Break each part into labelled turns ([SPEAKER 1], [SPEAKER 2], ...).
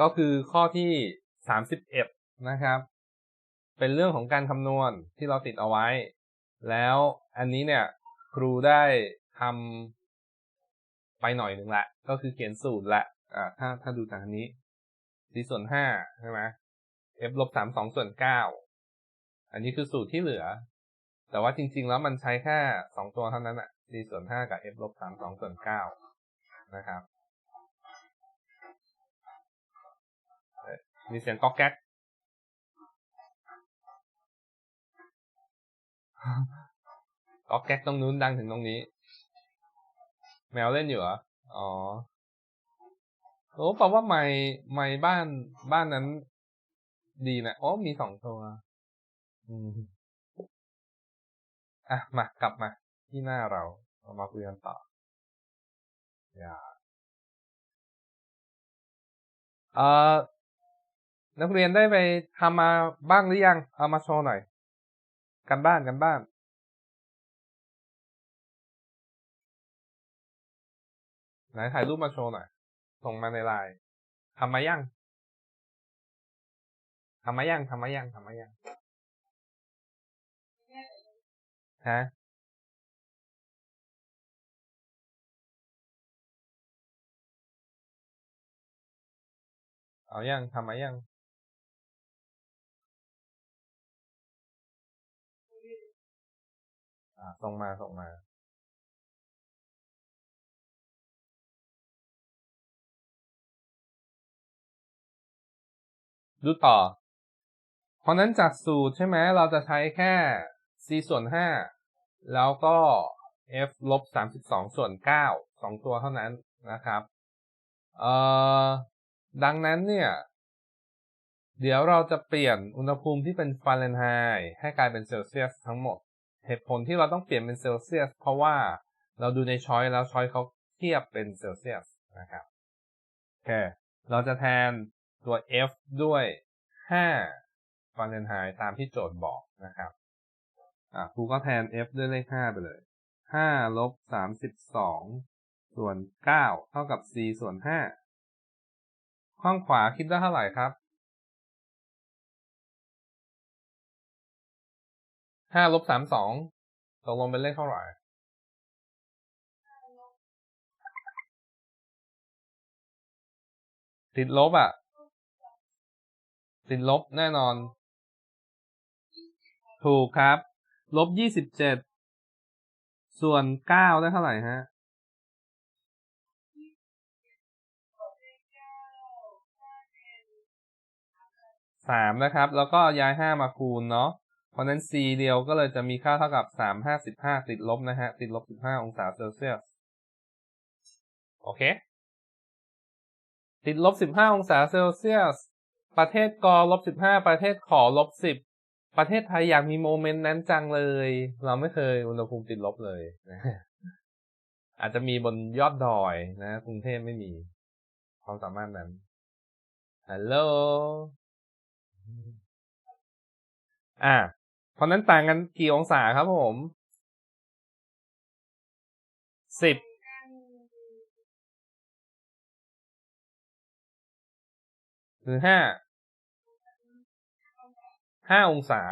[SPEAKER 1] ก็คือข้อที่สามสิบเอ็ดนะครับ เป็นเรื่องของการคำนวณที่เราติดเอาไว้ แล้วอันนี้เนี่ยครูได้ทำไปหน่อยหนึ่งละ ก็คือเขียนสูตรละอ่าถ้าถ้าดูจากอันนี้ c ส่วนห้าใช่ไหม f ลบสามสองส่วนเก้าอันนี้คือสูตรที่เหลือ แต่ว่าจริง ๆ แล้วมันใช้แค่สองตัวเท่านั้นอะ c ส่วนห้ากับ f ลบสามสองส่วนเก้านะครับ มีเสียงก๊อกแก๊กก๊อกแก๊กตรงนู้นดังถึงตรงนี้ แมวเล่นอยู่เหรอ อ๋อโอ้แปลว่าไม่ไม่บ้านบ้านนั้น ดีนะโอ้มีสองตัวอืมอะมากลับมา ที่หน้าเราเรามาคุยกันต่ออย่าเอ่อ นักเรียนได้ไปทำมาบ้างหรือยัง เอามาโชว์หน่อย กันบ้านกันบ้าน ไหนถ่ายรูปมาโชว์หน่อย ส่งมาในไลน์ทำมายังทำมายังทำมายังทำมายังฮะเอายังทำมายัง ส่งมาส่งมาดูต่อ เพราะนั้นจากสูตรใช่ไหมเราจะใช้แค่ c ส่วน 5 แล้วก็ f ลบ 32 ส่วน 9 2 ตัวเท่านั้นนะครับเอ่อดังนั้นเนี่ย เดี๋ยวเราจะเปลี่ยนอุณหภูมิที่เป็นฟาเรนไฮต์ให้กลายเป็นเซลเซียสทั้งหมด เหตุผลที่เราต้องเปลี่ยนเป็นเซลเซียสเพราะว่าเราดูในช้อยแล้วช้อยเขาเทียบเป็นเซลเซียสนะครับโอเคเราจะแทนตัว f ด้วย 5ฟาเรนไฮต์ตามที่โจทย์บอกนะครับอะครูก็แทน f ด้วยเลข 5 ไปเลย 5 ลบ 32 ส่วน 9 เท่ากับ c ส่วน 5 ข้างขวาคิดได้เท่าไหร่ครับ 5ลบ32ตกลงเป็นเลขเท่าไหร่ติดลบอะ ติดลบแน่นอน ถูกครับ ลบยี่สิบเจ็ด ส่วนเก้าได้เท่าไหร่ฮะ สามนะครับ แล้วก็ย้ายห้ามาคูณเนาะ เพราะนั้น c เดียวก็เลยจะมีค่าเท่ากับสามห้าสิบห้าติดลบนะฮะ ติดลบสิบห้าองศาเซลเซียส โอเค ติดลบสิบห้าองศาเซลเซียส ประเทศกอลบสิบห้าประเทศขอลบสิบประเทศไทยอยากมีโมเมนต์นั้นจังเลย เราไม่เคยอุณหภูมิติดลบเลยนะอาจจะมีบนยอดดอยนะ กรุงเทพไม่มี ความสามารถนั้นฮัลโหลอ่า ราะนั้นต่างกันกี่องศาครับผมสิบหรือห้าห้าองศา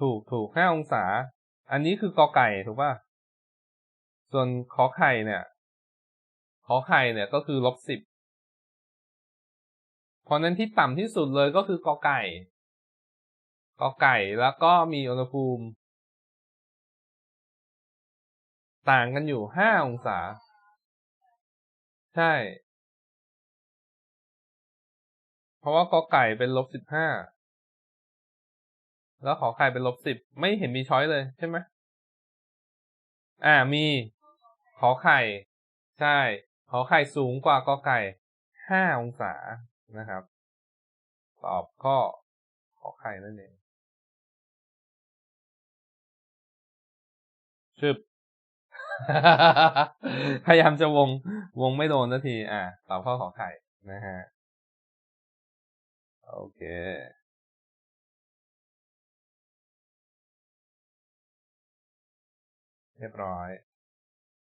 [SPEAKER 1] ถูกถูกห้าองศา อันนี้คือกอไก่ถูกป่ะ ส่วนขอไข่เนี่ย ขอไข่เนี่ยก็คือลบสิบเพราะนั้นที่ต่ำที่สุดเลยก็คือกอไก่ กอไก่แล้วก็มีอุณหภูมิ ต่างกันอยู่ห้าองศา ใช่ เพราะว่ากอไก่เป็นลบสิบห้าแล้วขอไข่เป็นลบสิบไม่เห็นมีช้อยเลยใช่ไหมอ่ามี ขอไข่ ใช่ ขอไข่สูงกว่ากอไก่ห้าองศานะครับ ตอบข้อขอไข่นั่นเอง ชึบพยายามจะวงวงไม่โดนสักที อ่าตอบข้อขอไข่นะฮะ โอเค เรียบร้อย